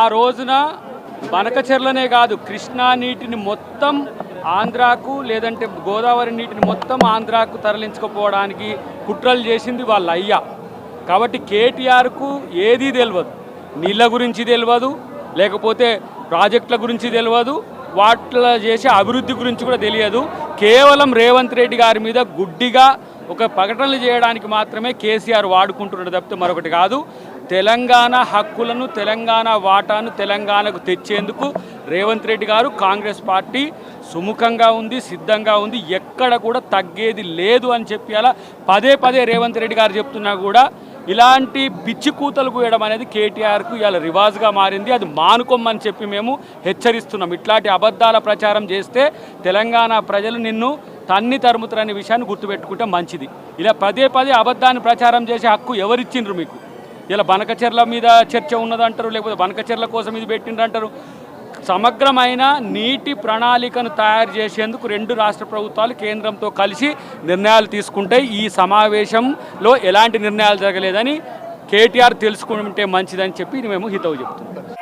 ఆ రోజున బనకచెర్లనే కాదు కృష్ణా నీటిని మొత్తం ఆంధ్రాకు లేదంటే గోదావరి నీటిని మొత్తం ఆంధ్రాకు తరలించకపోవడానికి కుట్రలు చేసింది వాళ్ళ అయ్యా. కాబట్టి కేటీఆర్కు ఏదీ తెలియదు నీళ్ళ గురించి తెలియదు లేకపోతే ప్రాజెక్టుల గురించి తెలియదు వాటిలో చేసే అభివృద్ధి గురించి కూడా తెలియదు. కేవలం రేవంత్ రెడ్డి గారి మీద గుడ్డిగా ఒక ప్రకటనలు చేయడానికి మాత్రమే కేసీఆర్ వాడుకుంటున్నాడు తప్పితే మరొకటి కాదు. తెలంగాణ హక్కులను తెలంగాణ వాటాను తెలంగాణకు తెచ్చేందుకు రేవంత్ రెడ్డి గారు కాంగ్రెస్ పార్టీ సుముఖంగా ఉంది సిద్ధంగా ఉంది. ఎక్కడ కూడా తగ్గేది లేదు అని చెప్పి అలా పదే పదే రేవంత్ రెడ్డి గారు చెప్తున్నా కూడా ఇలాంటి పిచ్చి కూతలు కూయడం అనేది కేటీఆర్కు ఇవాళ రివాజ్గా మారింది. అది మానుకోమని చెప్పి మేము హెచ్చరిస్తున్నాం. ఇట్లాంటి అబద్ధాల ప్రచారం చేస్తే తెలంగాణ ప్రజలు నిన్ను తన్ని తరుముతారనే విషయాన్ని గుర్తుపెట్టుకుంటే మంచిది. ఇలా పదే పదే అబద్ధాన్ని ప్రచారం చేసే హక్కు ఎవరిచ్చిండ్రు మీకు? ఇలా బనకచెర్ల మీద చర్చ ఉన్నదంటారు లేకపోతే బనకచెర్ల కోసం ఇది పెట్టిండ్రంటారు. సమగ్రమైన నీటి ప్రణాళికను తయారు చేసేందుకు రెండు రాష్ట్ర ప్రభుత్వాలు కేంద్రంతో కలిసి నిర్ణయాలు తీసుకుంటే ఈ సమావేశంలో ఎలాంటి నిర్ణయాలు జరగలేదని కేటీఆర్ తెలుసుకుంటే మంచిదని చెప్పి మేము హితవు చెప్తున్నాం